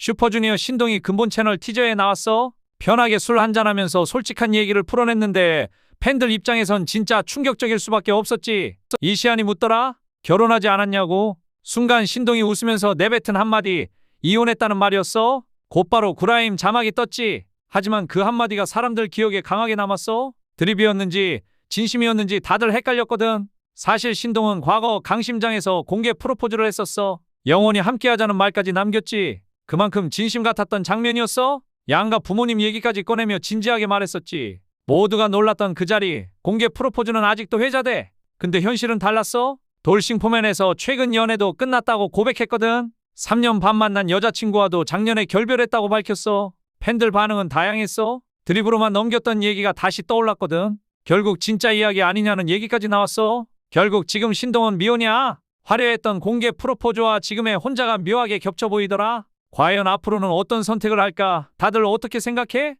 슈퍼주니어 신동이 근본 채널 티저에 나왔어. 편하게 술 한잔하면서 솔직한 얘기를 풀어냈는데 팬들 입장에선 진짜 충격적일 수밖에 없었지. 이시안이 묻더라. 결혼하지 않았냐고. 순간 신동이 웃으면서 내뱉은 한마디. 이혼했다는 말이었어. 곧바로 구라임 자막이 떴지. 하지만 그 한마디가 사람들 기억에 강하게 남았어. 드립이었는지 진심이었는지 다들 헷갈렸거든. 사실 신동은 과거 강심장에서 공개 프로포즈를 했었어. 영원히 함께하자는 말까지 남겼지. 그만큼 진심 같았던 장면이었어. 양가 부모님 얘기까지 꺼내며 진지하게 말했었지. 모두가 놀랐던 그 자리. 공개 프로포즈는 아직도 회자돼. 근데 현실은 달랐어. 돌싱포맨에서 최근 연애도 끝났다고 고백했거든. 3년 반 만난 여자친구와도 작년에 결별했다고 밝혔어. 팬들 반응은 다양했어. 드립으로만 넘겼던 얘기가 다시 떠올랐거든. 결국 진짜 이야기 아니냐는 얘기까지 나왔어. 결국 지금 신동은 미혼이야. 화려했던 공개 프로포즈와 지금의 혼자가 묘하게 겹쳐 보이더라. 과연 앞으로는 어떤 선택을 할까? 다들 어떻게 생각해?